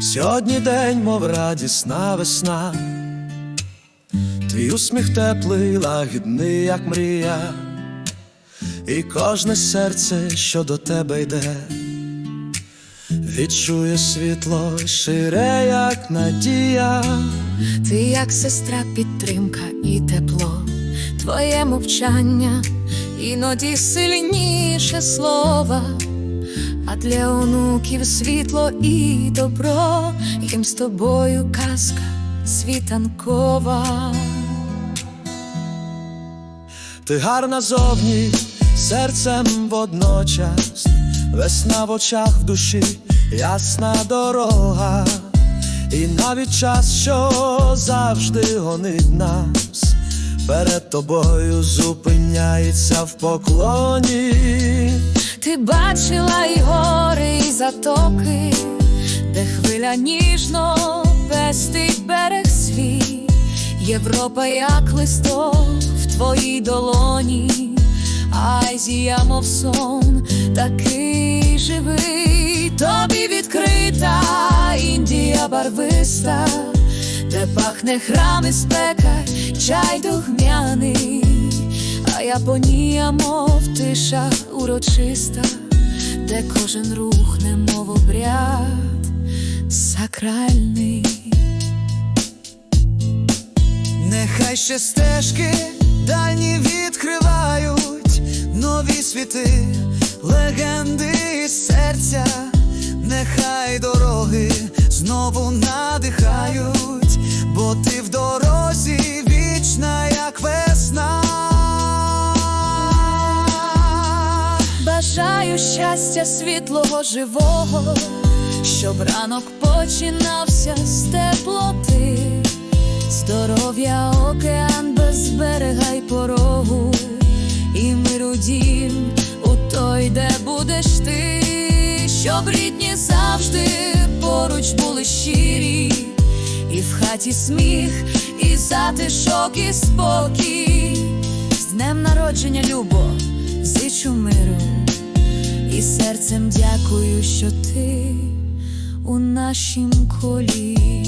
Сьогодні день, мов радісна весна, твій усміх теплий, лагідний, як мрія, і кожне серце, що до тебе йде, відчує світло шире, як надія. Ти як сестра, підтримка і тепло, твоє мовчання іноді сильніше слова, а для онуків світло і добро, їм з тобою казка світанкова. Ти гарна зовні, серцем водночас, весна в очах в душі, ясна дорога, і навіть час, що завжди гонить нас, перед тобою зупиняється в поклоні. Ти бачила й гори, і затоки, де хвиля ніжно пестить берег свій, Європа, як листок в твоїй долоні, Азія, мов сон, такий живий, тобі відкрита Індія барвиста, де пахне храм і спека, чай духмяний. А Японія, мов тиша урочиста, де кожен рух, немов обряд сакральний. Нехай ще стежки дальні відкривають нові світи, легенди із серця, нехай дороги знову надихають, Бажаю щастя світлого живого, щоб ранок починався з теплоти, здоров'я океан без берега й порогу, і миру дім у той, де будеш ти, щоб рідні завжди поруч були щирі, і в хаті сміх, і затишок, і спокій. З днем народження, любо, зичу миру, і серцем дякую, що ти у нашім колі.